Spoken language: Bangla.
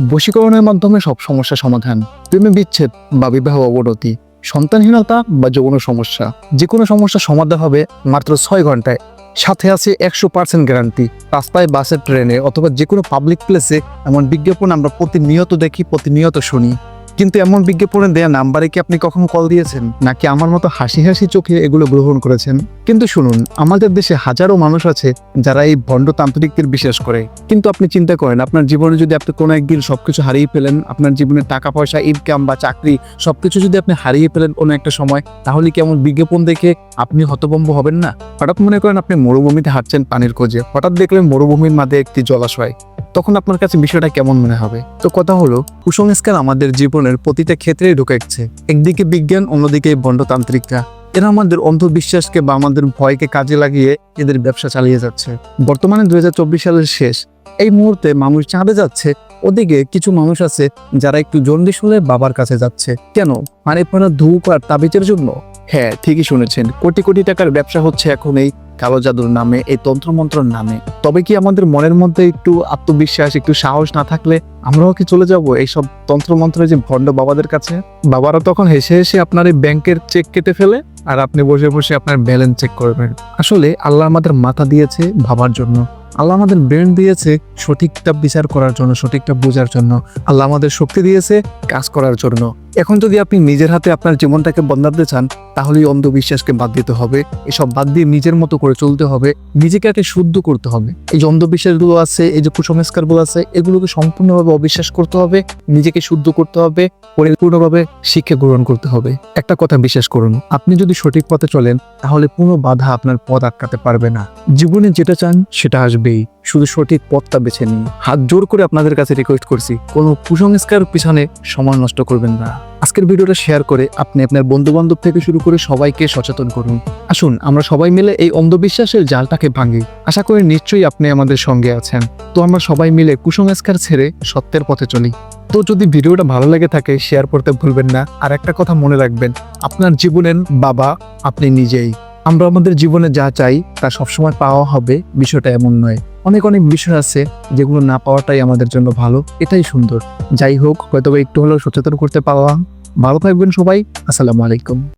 বশীকরণের মাধ্যমে সব সমস্যা সমাধান। প্রেমে বিচ্ছেদ বা বিবাহ অবনতি, সন্তানহীনতা বা যৌন সমস্যা। যে কোনো সমস্যা সমাধান হবে মাত্র ছয় ঘন্টায়। সাথে আছে একশো পার্সেন্ট গ্যারান্টি রাস্তায় বাসে, ট্রেনে অথবা যে কোনো পাবলিক প্লেসে এমন বিজ্ঞাপন আমরা প্রতিনিয়ত দেখি, প্রতিনিয়ত শুনি। কিন্তু এমন বিজ্ঞাপনে দেয়া নাম্বারে কি আপনি কখনো কল দিয়েছেন? নাকি আমার মতো হাসি হাসি চোখে এগুলো গ্রহণ করেছেন? কিন্তু শুনুন, আমাদের দেশে হাজারো মানুষ আছে যারা এই ভণ্ড তান্ত্রিকদের বিশ্বাস করে। কিন্তু আপনি চিন্তা করেন, আপনার জীবনে যদি আপনি কোনো একদিন সবকিছু হারিয়ে ফেলেন, আপনার জীবনে টাকা পয়সা ইনকাম বা চাকরি সবকিছু যদি আপনি হারিয়ে ফেলেন কোনো একটা সময়, তাহলে কি এমন বিজ্ঞাপন দেখে আপনি হতভম্ব হবেন না? হঠাৎ মনে করেন আপনি মরুভূমিতে হাঁটছেন পানির খোঁজে। হঠাৎ দেখলেন মরুভূমির মাঝে একটি জলাশয়। তখন আপনার কাছে বিষয়টা কেমন মনে হবে? তো কথা হলো কুসংস্কার আমাদের জীবনের প্রতিটা ক্ষেত্রেই ঢুকেছে একদিকে বিজ্ঞান, অন্যদিকে বন্ডতান্ত্রিকরা এরা আমাদের অন্ধবিশ্বাসকে বা আমাদের ভয়কে কাজে লাগিয়ে এদের ব্যবসা চালিয়ে যাচ্ছে। বর্তমানে দুই হাজার চব্বিশ সালের শেষ। এই মুহূর্তে মানুষ চাঁদে যাচ্ছে, ওদিকে কিছু মানুষ আছে যারা একটু জন্ডিস হলে বাবার কাছে যাচ্ছে। কেন? মানে ধূপ আর তাবিজের জন্য? হ্যাঁ ঠিকই শুনেছেন। কোটি কোটি টাকার ব্যবসা হচ্ছে এখন এই কালো জাদুর নামে, এই তন্ত্রমন্ত্রের নামে। তবে কি আমাদের মনের মধ্যে একটু আত্মবিশ্বাস, একটু সাহস না থাকলে আমরাও কি চলে যাব? এইসব তন্ত্রমন্ত্রের যে ভণ্ড বাবাদের কাছে, বাবারা তখন হেসে হেসে আপনার এই ব্যাংকের চেক কেটে ফেলে আর আপনি বসে বসে আপনার ব্যালেন্স চেক করবেন। আসলে আল্লাহ আমাদের মাথা দিয়েছে ভাবার জন্য। আল্লাহ আমাদের ব্রেন দিয়েছে সঠিকটা বিচার করার জন্য, সঠিকটা বোঝার জন্য। আল্লাহ আমাদের শক্তি দিয়েছে কাজ করার জন্য। এখন যদি আপনি নিজের হাতে আপনার জীবনটাকে বদলাতে চান তাহলে এই অন্ধবিশ্বাসকে বাদ দিতে হবে। এসব বাদ দিয়ে নিজের মতো করে চলতে হবে। নিজেকে আগে শুদ্ধ করতে হবে। এই যে অন্ধবিশ্বাসগুলো আছে, এই যে কুসংস্কারগুলো আছে, এগুলোকে সম্পূর্ণভাবে অবিশ্বাস করতে হবে, নিজেকে শুদ্ধ করতে হবে, পরিপূর্ণভাবে শিক্ষা গ্রহণ করতে হবে। একটা কথা বিশ্বাস করুন, আপনি যদি সঠিক পথে চলেন, তাহলে কোনো বাধা আপনার পথ আটকাতে পারবে না। জীবনে যেটা চান, সেটা আসবেই। শুধু সঠিক পথটা বেছে নিন। হাত জোর করে আপনাদের কাছে রিকোয়েস্ট করছি, কোনো কুসংস্কার পিছনে সময় নষ্ট করবেন না। আজকের ভিডিওটা শেয়ার করে আপনি আপনার বন্ধু বান্ধব থেকে শুরু করে সবাইকে সচেতন করুন। আসুন, আমরা সবাই মিলে এই অন্ধবিশ্বাসের জালটাকে ভাঙি। আশা করি নিশ্চয়ই আপনি আমাদের সঙ্গে আছেন। তো আমরা সবাই মিলে কুসংস্কার ছেড়ে সত্যের পথে চলি। তো যদি ভিডিওটা ভালো লেগে থাকে শেয়ার করতে ভুলবেন না। আর একটা কথা মনে রাখবেন, আপনার জীবনের বাবা আপনি নিজেই। আমরা আমাদের জীবনে যা চাই তা সবসময় পাওয়া হবে, বিষয়টা এমন নয়। অনেক অনেক বিষয় আছে যেগুলো না পাওয়াটাই আমাদের জন্য ভালো, এটাই সুন্দর। যাই হোক হয়তো একটু হলেও সচেতন করতে পারলাম। ভালো থাকবেন সবাই, আসসালামু আলাইকুম।